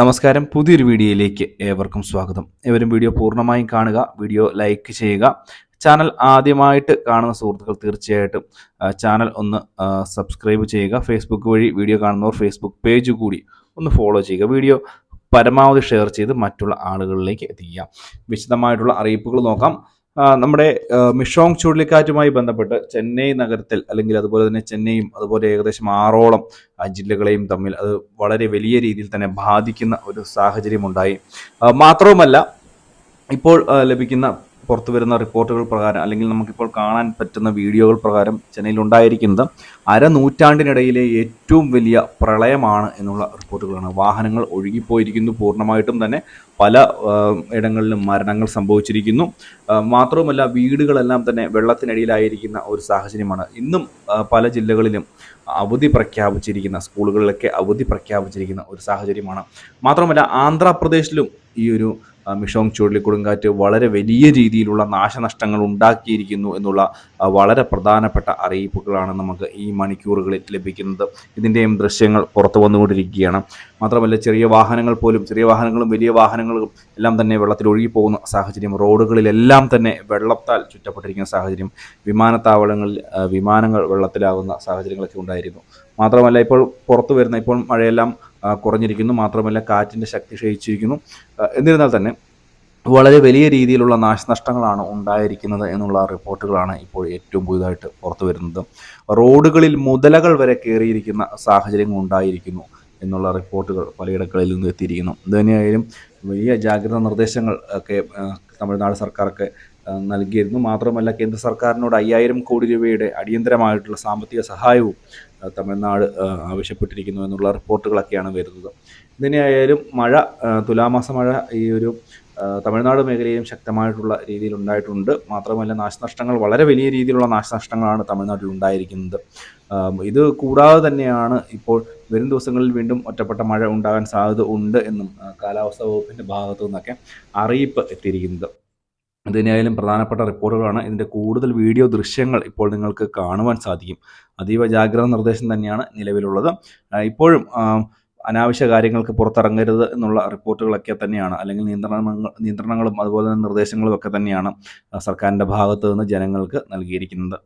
നമസ്കാരം. പുതിയൊരു വീഡിയോയിലേക്ക് ഏവർക്കും സ്വാഗതം. ഏവരും വീഡിയോ പൂർണമായും കാണുക വീഡിയോ ലൈക്ക് ചെയ്യുക. ചാനൽ ആദ്യമായിട്ട് കാണുന്ന സുഹൃത്തുക്കൾ തീർച്ചയായിട്ടും ചാനൽ ഒന്ന് സബ്സ്ക്രൈബ് ചെയ്യുക. ഫേസ്ബുക്ക് വഴി വീഡിയോ കാണുന്നവർ ഫേസ്ബുക്ക് പേജ് കൂടി ഒന്ന് ഫോളോ ചെയ്യുക. വീഡിയോ പരമാവധി ഷെയർ ചെയ്ത് മറ്റുള്ള ആളുകളിലേക്ക് എത്തിക്കുക. വിശദമായിട്ടുള്ള അറിയിപ്പുകൾ നോക്കാം. നമ്മുടെ മിഷോങ് ചുഴലിക്കാറ്റുമായി ബന്ധപ്പെട്ട് ചെന്നൈ നഗരത്തിൽ അല്ലെങ്കിൽ അതുപോലെ തന്നെ ചെന്നൈയും അതുപോലെ ഏകദേശം ആറോളം ജില്ലകളെയും തമ്മിൽ അത് വളരെ വലിയ രീതിയിൽ തന്നെ ബാധിക്കുന്ന ഒരു സാഹചര്യമുണ്ടായി. മാത്രവുമല്ല ഇപ്പോൾ ലഭിക്കുന്ന പുറത്തു വരുന്ന റിപ്പോർട്ടുകൾ പ്രകാരം അല്ലെങ്കിൽ നമുക്കിപ്പോൾ കാണാൻ പറ്റുന്ന വീഡിയോകൾ പ്രകാരം ചെന്നൈയിൽ ഉണ്ടായിരിക്കുന്നത് അരനൂറ്റാണ്ടിനിടയിലെ ഏറ്റവും വലിയ പ്രളയമാണ് എന്നുള്ള റിപ്പോർട്ടുകളാണ്. വാഹനങ്ങൾ ഒഴുകിപ്പോയിരിക്കുന്നു. പൂർണമായിട്ടും തന്നെ പല ഇടങ്ങളിലും മരണങ്ങൾ സംഭവിച്ചിരിക്കുന്നു. മാത്രവുമല്ല വീടുകളെല്ലാം തന്നെ വെള്ളത്തിനടിയിലായിരിക്കുന്ന ഒരു സാഹചര്യമാണ്. ഇന്നും പല ജില്ലകളിലും അവധി പ്രഖ്യാപിച്ചിരിക്കുന്ന സ്കൂളുകളിലൊക്കെ അവധി പ്രഖ്യാപിച്ചിരിക്കുന്ന ഒരു സാഹചര്യമാണ്. മാത്രമല്ല ആന്ധ്രാപ്രദേശിലും ഈ ഒരു മിഷോങ് ചുഴലിക്കൊടുങ്കാറ്റ് വളരെ വലിയ രീതിയിലുള്ള നാശനഷ്ടങ്ങൾ ഉണ്ടാക്കിയിരിക്കുന്നു എന്നുള്ള വളരെ പ്രധാനപ്പെട്ട അറിയിപ്പുകളാണ് നമുക്ക് ഈ മണിക്കൂറുകളിൽ ലഭിക്കുന്നത്. ഇതിന്റെയും ദൃശ്യങ്ങൾ പുറത്തു വന്നുകൊണ്ടിരിക്കുകയാണ്. മാത്രമല്ല ചെറിയ വാഹനങ്ങൾ പോലും ചെറിയ വാഹനങ്ങളും വലിയ വാഹനങ്ങളും എല്ലാം തന്നെ വെള്ളത്തിൽ ഒഴുകിപ്പോകുന്ന സാഹചര്യം റോഡുകളിലെല്ലാം തന്നെ വെള്ളത്താൽ ചുറ്റപ്പെട്ടിരിക്കുന്ന സാഹചര്യം വിമാനത്താവളങ്ങളിൽ വിമാനങ്ങൾ വെള്ളത്തിലാകുന്ന സാഹചര്യങ്ങളൊക്കെ ഉണ്ടായിരുന്നു. മാത്രമല്ല ഇപ്പോൾ പുറത്തു വരുന്ന ഇപ്പോൾ മഴയെല്ലാം കുറഞ്ഞിരിക്കുന്നു. മാത്രമല്ല കാറ്റിന്റെ ശക്തി ക്ഷയിച്ചിരിക്കുന്നു. എന്നിരുന്നാൽ തന്നെ വളരെ വലിയ രീതിയിലുള്ള നാശനഷ്ടങ്ങളാണ് ഉണ്ടായിരിക്കുന്നത് എന്നുള്ള റിപ്പോർട്ടുകളാണ് ഇപ്പോൾ ഏറ്റവും പുതുതായിട്ട് പുറത്തു വരുന്നത്. റോഡുകളിൽ മുതലകൾ വരെ കയറിയിരിക്കുന്ന സാഹചര്യങ്ങൾ ഉണ്ടായിരിക്കുന്നു എന്നുള്ള റിപ്പോർട്ടുകൾ പലയിടങ്ങളിൽ നിന്ന് എത്തിയിരിക്കുന്നു. ഇതുതന്നെയായാലും വലിയ ജാഗ്രതാ നിർദ്ദേശങ്ങൾ ഒക്കെ തമിഴ്നാട് സർക്കാരൊക്കെ നൽകിയിരുന്നു. മാത്രമല്ല കേന്ദ്ര സർക്കാരിനോട് അയ്യായിരം കോടി രൂപയുടെ അടിയന്തരമായിട്ടുള്ള സാമ്പത്തിക സഹായവും തമിഴ്നാട് ആവശ്യപ്പെട്ടിരിക്കുന്നു എന്നുള്ള റിപ്പോർട്ടുകളൊക്കെയാണ് വരുന്നത്. ഇതിനെയായാലും മഴ തുലാമാസ മഴ ഈ ഒരു തമിഴ്നാട് മേഖലയിലും ശക്തമായിട്ടുള്ള രീതിയിൽ ഉണ്ടായിട്ടുണ്ട്. മാത്രമല്ല നാശനഷ്ടങ്ങൾ വളരെ വലിയ രീതിയിലുള്ള നാശനഷ്ടങ്ങളാണ് തമിഴ്നാട്ടിൽ ഉണ്ടായിരിക്കുന്നത്. ഇത് കൂടാതെ തന്നെയാണ് ഇപ്പോൾ വരും ദിവസങ്ങളിൽ വീണ്ടും ഒറ്റപ്പെട്ട മഴ ഉണ്ടാകാൻ സാധ്യത ഉണ്ട് എന്നും കാലാവസ്ഥാ വകുപ്പിന്റെ ഭാഗത്തു നിന്നൊക്കെ അറിയിപ്പ് എത്തിയിരിക്കുന്നത്. ഇതിനായാലും പ്രധാനപ്പെട്ട റിപ്പോർട്ടുകളാണ് ഇതിന്റെ കൂടുതൽ വീഡിയോ ദൃശ്യങ്ങൾ ഇപ്പോൾ നിങ്ങൾക്ക് കാണുവാൻ സാധിക്കും. അതീവ ജാഗ്രത നിർദ്ദേശം തന്നെയാണ് നിലവിലുള്ളത്. ഇപ്പോഴും അനാവശ്യ കാര്യങ്ങൾക്ക് പുറത്തിറങ്ങരുത് എന്നുള്ള റിപ്പോർട്ടുകളൊക്കെ തന്നെയാണ്. അല്ലെങ്കിൽ നിയന്ത്രണങ്ങൾ നിയന്ത്രണങ്ങളും അതുപോലെ തന്നെ നിർദ്ദേശങ്ങളും ഒക്കെ തന്നെയാണ് സർക്കാരിന്റെ ഭാഗത്തു നിന്ന് ജനങ്ങൾക്ക് നൽകിയിരിക്കുന്നത്.